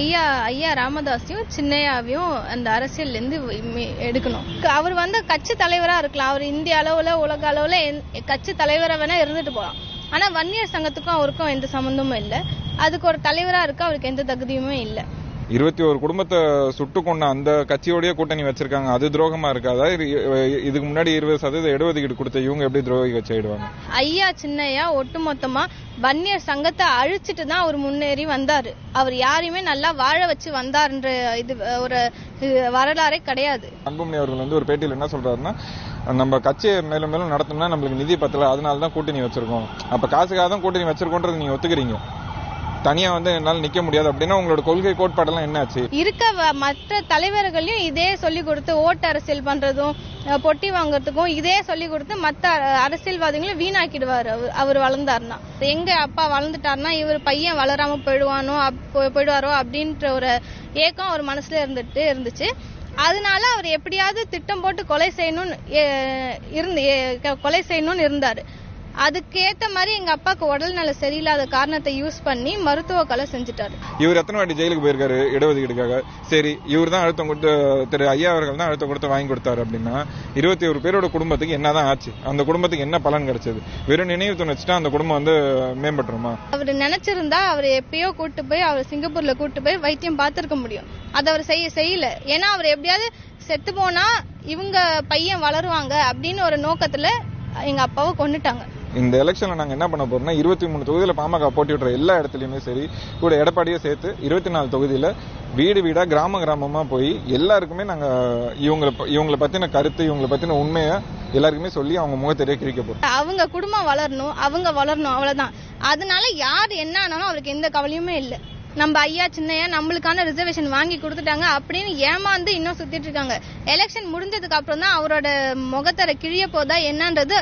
ஐயா ஐயா ராமதாஸையும் சின்னையாவையும் அந்த அரசியல்ல இருந்து எடுக்கணும். அவர் வந்து கட்சி தலைவரா இருக்கலாம். அவர் இந்திய அளவுல உலக அளவுல கட்சி தலைவராக வேணா இருந்துட்டு போலாம். ஆனா வன்னியர் சங்கத்துக்கும் அவருக்கும் எந்த சம்பந்தமும் இல்லை. அதுக்கு ஒரு தலைவரா இருக்க அவருக்கு எந்த தகுதியுமே இல்லை. இருபத்தி ஒரு குடும்பத்தை சுட்டு கொண்ட அந்த கட்சியோடய கூட்டணி வச்சிருக்காங்க. அது துரோகமா இருக்காதா? இது இதுக்கு முன்னாடி இருபது சதவீத இடஒதுக்கீடு கொடுத்த இவங்க எப்படி துரோகி கட்சி ஆயிடுவாங்க? ஐயா சின்னையா ஒட்டுமொத்தமா வன்னியர் சங்கத்தை அழிச்சிட்டு தான் அவர் முன்னேறி வந்தாரு. அவர் யாரையுமே நல்லா வாழ வச்சு வந்தாருன்ற இது ஒரு வரலாறே கிடையாது. அன்புமணி அவர்கள் வந்து ஒரு பேட்டியில் என்ன சொல்றாருன்னா நம்ம கட்சியை மேலும் மேலும் நடத்தணும்னா நம்மளுக்கு நிதி பத்தல அதனால தான் கூட்டணி வச்சிருக்கோம். அப்ப காசுக்காக தான் கூட்டணி வச்சிருக்கோன்றது நீங்க ஒத்துக்கிறீங்க. தனியா வந்து என்னால நிக்க முடியாது அப்படின்னா உங்களோட கொள்கை கோட்பாடெல்லாம் என்னாச்சு? இருக்க மற்ற தலைவர்களையும் இதே சொல்லி கொடுத்து ஓட்டு அரசியல் பண்றதும் பொட்டி வாங்குறதுக்கும் இதே சொல்லி கொடுத்து மற்ற அரசியல்வாதிகளும் வீணாக்கிடுவாரு அவர் அவர் வளர்ந்தாருன்னா. எங்க அப்பா வளர்ந்துட்டாருன்னா இவர் பையன் வளராம போயிடுவானோ போயிடுவாரோ அப்படின்ற ஒரு ஏக்கம் அவர் மனசுல இருந்துட்டு இருந்துச்சு. அதனால அவர் எப்படியாவது திட்டம் போட்டு கொலை செய்யணும்னு இருந்து க- கொலை செய்யணும்னு இருந்தாரு. அதுக்கேத்த மாதிரி எங்க அப்பாவுக்கு உடல்நல சரியில்லாத காரணத்தை யூஸ் பண்ணி மருத்துவ கொலை செஞ்சுட்டாரு. இவர் எத்தனை வாட்டி ஜெயிலுக்கு போயிருக்காரு? இடஒதுக்கீடுக்காக. சரி இவர் தான் அழுத்தம் கொடுத்து திரு ஐயா அவர்கள் தான் அழுத்தம் கொடுத்து வாங்கி கொடுத்தாரு அப்படின்னா இருபத்தி ஒரு பேரோட குடும்பத்துக்கு என்னதான் ஆச்சு? அந்த குடும்பத்துக்கு என்ன பலன் கிடைச்சது? வெறும் நினைவு தூண் வச்சுட்டா அந்த குடும்பம் வந்து மேம்பட்டுருமா? அவர் நினைச்சிருந்தா அவர் எப்பயோ கூட்டு போய் அவர் சிங்கப்பூர்ல கூட்டு போய் வைத்தியம் பார்த்திருக்க முடியும். அதை அவர் செய்ய செய்யல. ஏன்னா அவர் எப்படியாவது செத்து போனா இவங்க பையன் வளருவாங்க அப்படின்னு ஒரு நோக்கத்துல எங்க அப்பாவை கொன்னுட்டாங்க இந்த எலெக்ஷன்ல நாங்க என்ன பண்ண போறோம்னா இருபத்தி மூணு தொகுதியில பாமக போட்டி விடுற எல்லா இடத்துலயுமே சரி கூட எடப்பாடியே சேர்த்து இருபத்தி நாலு தொகுதியில வீடு வீடா கிராம கிராமமா போய் எல்லாருக்குமே நாங்க இவங்களை ப- இவங்களை பத்தின கருத்து இவங்களை பத்தின உண்மையை எல்லாருக்குமே சொல்லி அவங்க முகத்தெரிய கிழிக்க போறோம். அவங்க குடும்பம் வளரணும் அவங்க வளரணும் அவ்வளவுதான். அதனால யார் என்ன ஆனாலும் அவருக்கு எந்த கவலையுமே இல்லை. நம்ம ஐயா சின்னையா நம்மளுக்கான ரிசர்வேஷன் வாங்கி கொடுத்துட்டாங்க அப்படின்னு ஏமாந்து இன்னும் சுத்திட்டு இருக்காங்க. எலெக்ஷன் முடிஞ்சதுக்கு அப்புறம் தான் அவரோட முகத்தரை கிழிய போதா என்னன்றது